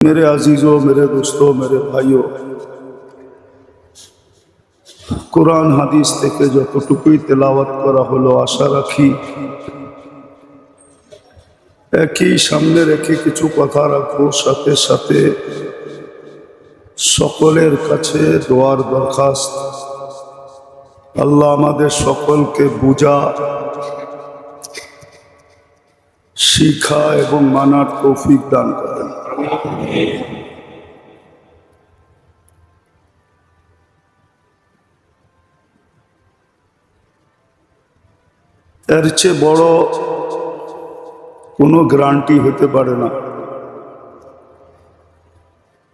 मेरे अजीजों मेरे दोस्तों मेरे भाइयों কোরআন হাদিস থেকে যতটুকুই তেলাওয়াত করা হলো আশা রাখি একই সামনে রেখে কিছু কথা রাখবো সাথে সাথে সকলের কাছে দোয়ার দরখাস্ত আল্লাহ আমাদের সকলকে বুঝা শিখা এবং মানার তৌফিক দান করেন এর চেয়ে বড় কোনো গ্রান্টি হতে পারে না।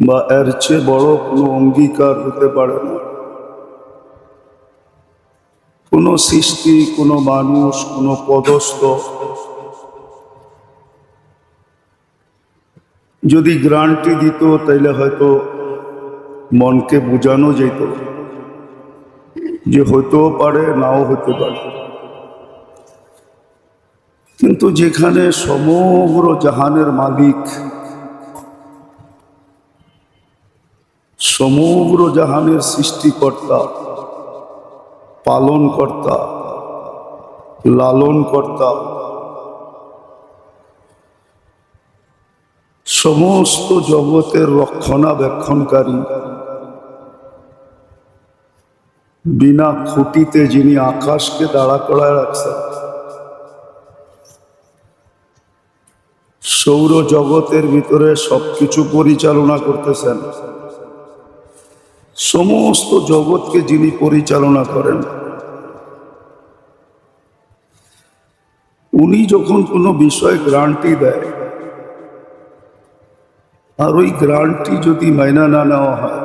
বা এর চেয়ে বড় কোনো অঙ্গীকার হতে পারে না। কোনো সৃষ্টি, কোনো মানুষ, কোনো পদস্থ যদি গ্রান্টি দিত, তাইলে হয়তো মনকে বোঝানো যেত। যে হতেও পারে, নাও হতে পারে। কিন্তু যেখানে সমগ্র জাহানের মালিক, সমগ্র জাহানের সৃষ্টিকর্তা, পালনকর্তা, লালনকর্তা সমস্ত জগতের রক্ষণাবেক্ষণকারী। বিনা খুঁটিতে যিনি আকাশকে দাঁড়া করায় রাখছেন। সৌর জগতের ভিতরে সবকিছু পরিচালনা করতেছেন। সমস্ত জগৎকে যিনি পরিচালনা করেন। উনি যখন কোনো বিষয় গ্রান্টি দেয় আর ওই গ্রান্টি যদি মাইনা না নেওয়া হয়,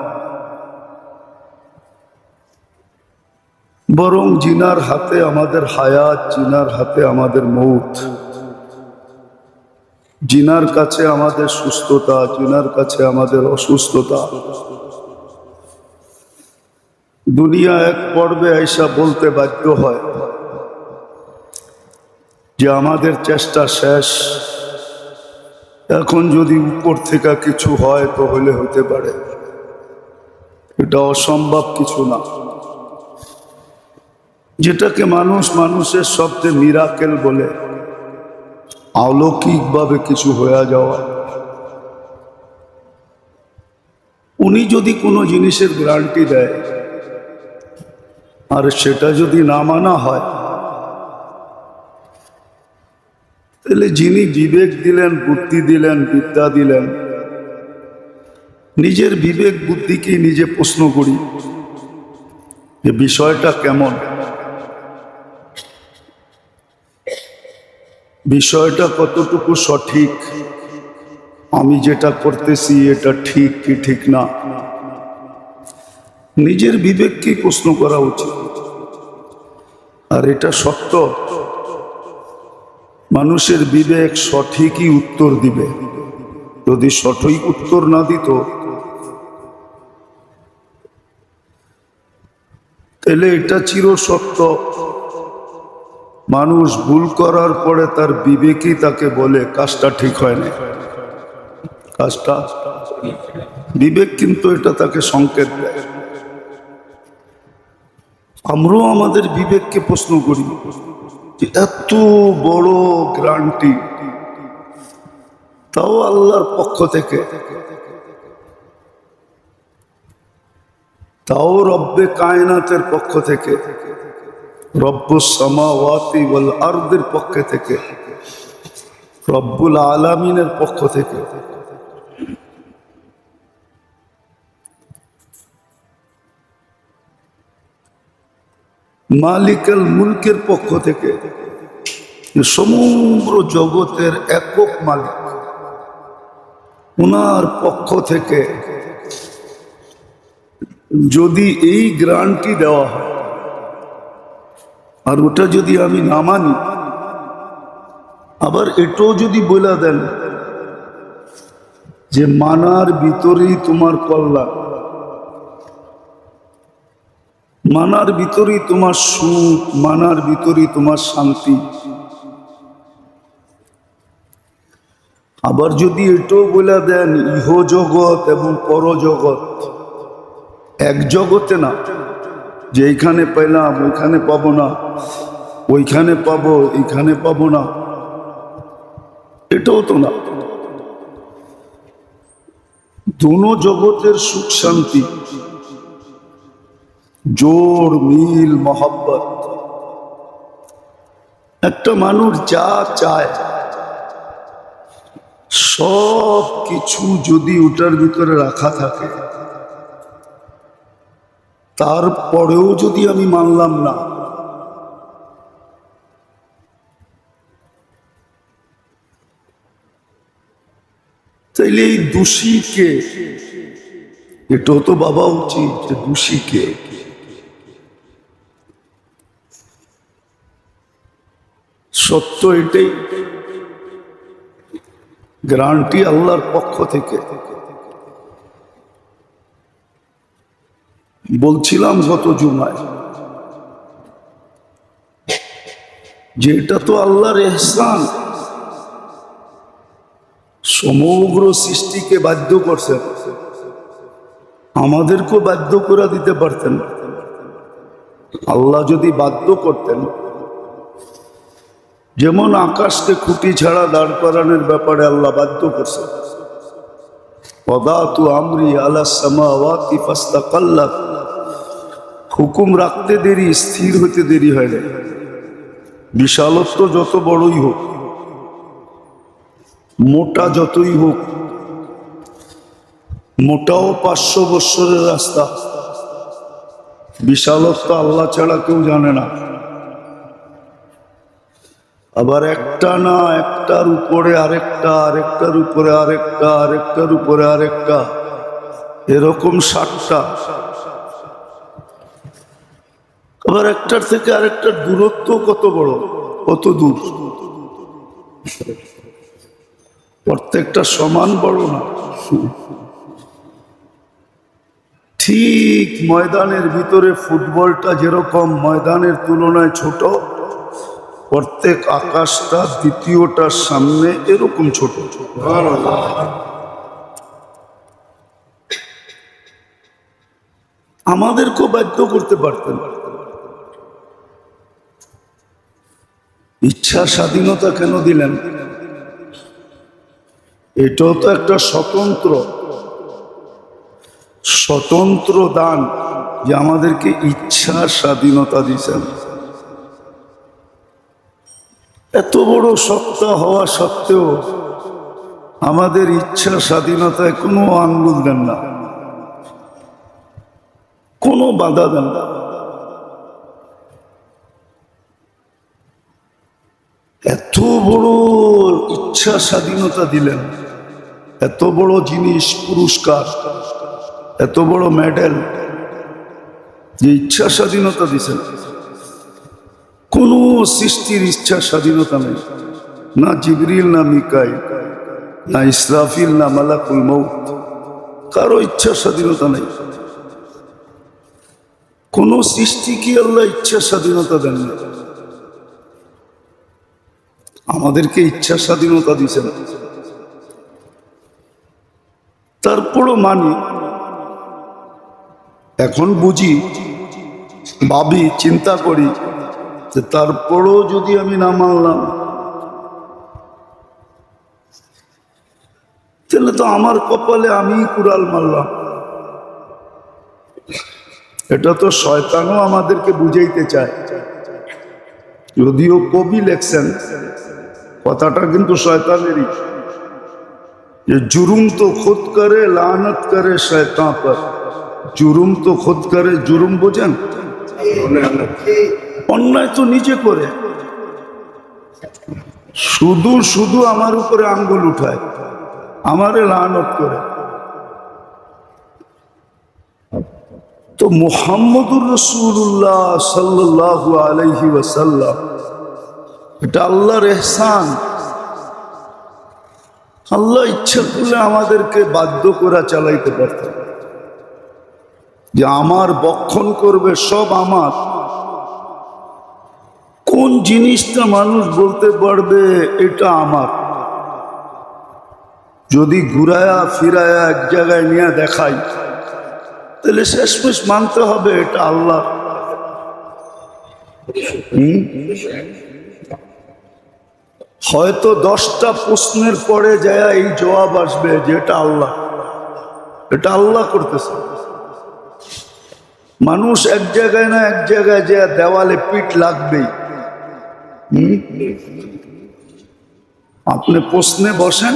বরং জিনার হাতে আমাদের হায়াত, জিনার হাতে আমাদের মৌত, জিনার কাছে আমাদের সুস্থতা, জিনার কাছে আমাদের অসুস্থতা। দুনিয়া এক পর্বে আইসা বলতে বাধ্য হয় যে আমাদের চেষ্টা শেষ এখন যদি উপর থেকে কিছু হয় তো হলে হতে পারে। এটা অসম্ভব কিছু না। যেটাকে মানুষ মানুষের শব্দে মিরাকেল বলে। অলৌকিকভাবে কিছু হয়ে যাওয়া। উনি যদি কোনো জিনিসের গ্যারান্টি দেয়, আর সেটা যদি না মানা হয় তাহলে যিনি বিবেক দিলেন, বুদ্ধি দিলেন, বিদ্যা দিলেন, নিজের বিবেক বুদ্ধিকে নিজে প্রশ্ন করি যে বিষয়টা কেমন? বিষয়টা কতটুকু সঠিক? আমি যেটা করতেছি, এটা ঠিক কি ঠিক না? নিজের বিবেককে প্রশ্ন করা উচিত। আর এটা সত্য। মানুষের বিবেক সঠিকই উত্তর দিবে। যদি সঠিক উত্তর না দিত, তাহলে এটা চির সত্য। মানুষ ভুল করার পরে তার বিবেকই তাকে বলে, কাজটা ঠিক হয় না কাজটা, বিবেক কিন্তু এটা তাকে সংকেত দেয়। আমরাও আমাদের বিবেককে প্রশ্ন করি। এত বড় গ্রান্টি, তাও আল্লাহর পক্ষ থেকে। তাও রব্বে কায়নাতের পক্ষ থেকে, রব্বুস সামাওয়াতি ওয়াল আরদের পক্ষ থেকে, রব্বুল আলামিনের পক্ষ থেকে। মালিকাল মুলকের পক্ষ থেকে সমগ্র জগতের একক মালিক ওনার পক্ষ থেকে যদি এই গ্রান্টি দেওয়া হয়, আর ওটা যদি আমি না মানি, আবার এটাও যদি বলে দেন যে মানার ভিতরেই তোমার কল্যাণ। মানার ভিতরেই তোমার সুখ, মানার ভিতরেই তোমার শান্তি। আবার যদি এটাও বলে দেন, ইহ জগৎ এবং পরজগৎ এক জগতে না যে এইখানে পেলাম, ওইখানে পাবো না। ওইখানে পাবো, এইখানে পাবো না। এটাও তো না। দোনো জগতের সুখ শান্তি। জোর মিল মহব্বত। একটা মানুষ যা চায় সব কিছু যদি ওটার ভিতরে রাখা থাকে, তারপরেও যদি আমি মানলাম না, তাইলে এই দোষীকে এটাও তো বাবা উচিত যে দোষীকে সত্য এটাই গ্রান্টি আল্লাহর পক্ষ থেকে। বলছিলাম গত জুমায় যে এটা তো আল্লাহর এহসান। সমগ্র সৃষ্টিকে বাধ্য করছেন আমাদেরকেও বাধ্য করে দিতে পারতেন। আল্লাহ যদি বাধ্য করতেন যেমন আকাশকে খুঁটি ছাড়া দাঁড় করানোর ব্যাপারে আল্লাহ বাধ্য করছেন। পদাতু আমরি আলা হুকুম রাখতে দেরি, স্থির হতে দেরি হয় না। বিশালত্ব যত বড়ই হোক, মোটা যতই হোক, মোটাও পাঁচশো বৎসরের রাস্তা। বিশালত্ব আল্লাহ ছাড়া কেউ জানে না। আবার একটা না, একটার উপরে আরেকটা, আরেকটার উপরে আরেকটা, আরেকটার উপরে আরেকটা। এরকম ষাটটা আবার একটার থেকে আরেকটার দূরত্ব কত বড়? কত দূর? প্রত্যেকটা সমান বড় না। ঠিক ময়দানের ভিতরে ফুটবলটা যেরকম ময়দানের তুলনায় ছোট প্রত্যেক আকাশটা, দ্বিতীয়টার সামনে এরকম ছোট। ছোট আমাদেরকেও বাধ্য করতে পারতেন। ইচ্ছা স্বাধীনতা কেন দিলেন? এটাও তো একটা স্বতন্ত্র। স্বতন্ত্র দান যে আমাদেরকে ইচ্ছা স্বাধীনতা দিয়েছেন। এত বড় সত্তা হওয়া সত্ত্বেও আমাদের ইচ্ছা স্বাধীনতায় কোনো আঙ্গুল দেন না। কোনো বাধা দেন না। এত বড় ইচ্ছা স্বাধীনতা দিলেন। এত বড় জিনিস, পুরস্কার, এত বড় মেডেল, যে ইচ্ছা স্বাধীনতা দিছেন। কোনো সৃষ্টির ইচ্ছা স্বাধীনতা নেই। না জিবরিল, না মিকাই না ইসরাফিল, না মালাকুল মৌত কারও ইচ্ছা স্বাধীনতা নেই। কোন সৃষ্টি কি আল্লাহ ইচ্ছা স্বাধীনতা দেন না। আমাদেরকে ইচ্ছা স্বাধীনতা দিছেন তারপরও মানি, এখন বুঝি, ভাবি, চিন্তা করি তারপরও যদি আমি না মানলাম, তাহলে তো আমার কপালে আমি কুড়াল মারলাম। এটা তো শয়তানও আমাদেরকে বুঝাইতে চায়। যদিও কবি লেখছেন, কথাটা কিন্তু শয়তানেরই। যে জুরুম তো খোদ করে, লানত করে শয়তান পর। জুরুম তো খোদ করে, জুরুম বোঝেন? অন্যায় তো নিজে করে। শুধু শুধু আমার উপরে আঙ্গুল উঠায়, আমারে লানত করে। তো মোহাম্মদুর রসুল্লাহ সাল্লাহ আলহি ওয়াসাল্লাম, এটা আল্লাহর এহসান। আল্লাহ ইচ্ছা করলে আমাদেরকে বাধ্য করা চালাইতে পারতেন। যে আমার বক্ষণ করবে সব আমার। কোন জিনিসটা মানুষ বলতে পারবে এটা আমার। যদি ঘুরায়া ফিরায়া এক জায়গায় নিয়ে দেখাই, তাহলে শেষমেশ মানতে হবে এটা আল্লাহ। হয়তো দশটা প্রশ্নের পরে যায় এই জবাব আসবে যে এটা আল্লাহ। এটা আল্লাহ করতেছে। মানুষ এক জায়গায় না এক জায়গায় যে দেওয়ালে পিঠ লাগবেই? আপনি প্রশ্নে বসেন।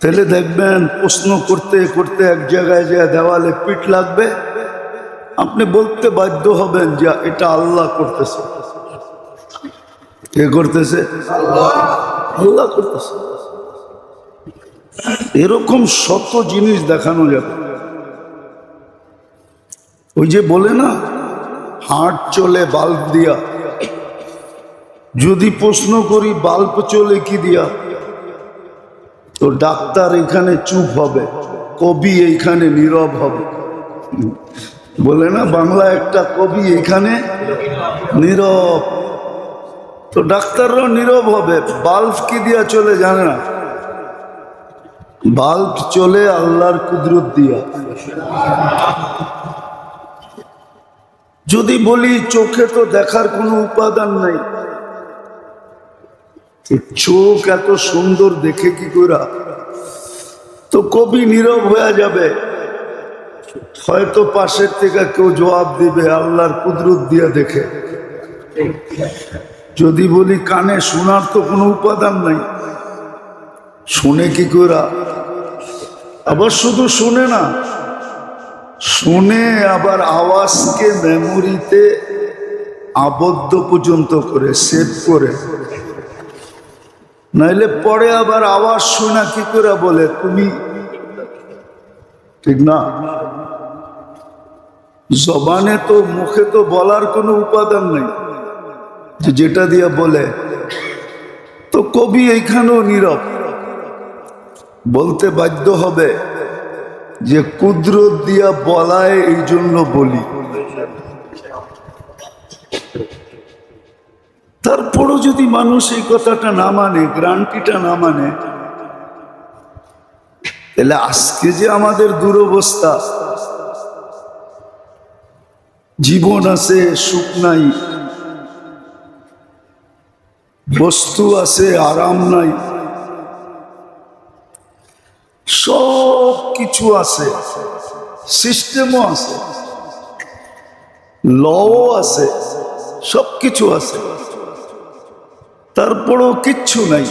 তাহলে দেখবেন প্রশ্ন করতে করতে এক জায়গায় যে দেওয়ালে পিঠ লাগবে। আপনি বলতে বাধ্য হবেন যে এটা আল্লাহ করতেছে। কে করতেছে? আল্লাহ করতেছে। এরকম শত জিনিস দেখানো যাবে। ওই যে বলে না, হাট চলে বাল্ব দিয়া। যদি প্রশ্ন করি, বাল্ব চলে কি দিয়া? তো ডাক্তার এখানে চুপ হবে, কবি এইখানে নীরব হবে। বলে না, বাংলা একটা কবি এখানে নীরব। তো ডাক্তাররাও নীরব হবে, বাল্ব কি দিয়া চলে জানে না। বাল্ব চলে আল্লাহর কুদরত দিয়া। যদি বলি, চোখে তো দেখার কোনো উপাদান নাই। চোখ এত সুন্দর দেখে কি করা তো কবি নীরব হয়ে যাবে। হয়তো পাশের থেকে কেউ জবাব দিবে, আল্লাহর কুদরত দিয়া দেখে। যদি বলি কানে শোনার তো কোনো উপাদান নাই। শুনে কি করা আবার শুধু শুনে না, শুনে আবার আওয়াজকে মেমোরিতে আবদ্ধ পর্যন্ত করে, সেভ করে। নাইলে পরে আবার আওয়াজ শোনা কি করে বলে তুমি? ঠিক না? জবানে তো মুখে তো বলার কোনো উপাদান নেই। যেটা দিয়ে বলে, তো কবি এইখানেও নীরব। বলতে বাধ্য হবে যে কুদরত দিয়া বলায় এই জন্য বলি। তারপরও যদি মানুষ এই কথাটা না মানে গ্রান্টিটা না মানে তাহলে আজকে যে আমাদের দুরবস্থা, জীবন আছে, সুখ নাই, বস্তু আছে, আরাম নাই সব কিছু আছে, সিস্টেমও আছে, লও আছে সব কিছু আছে। তারপরও কিচ্ছু নাই।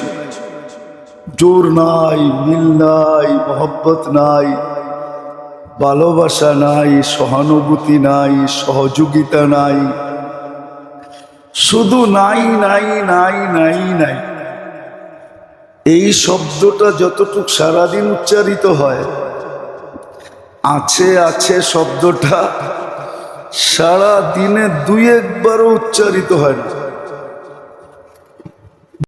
জোর নাই, মিল নাই, মহব্বত নাই, ভালোবাসা নাই, সহানুভূতি নাই, সহযোগিতা নাই। শুধু নাই নাই নাই নাই নাই। এই শব্দটা যতটুক সারাদিন উচ্চারিত হয়, আছে আছে শব্দটা সারা দিনে দুই একবারও উচ্চারিত হয় না।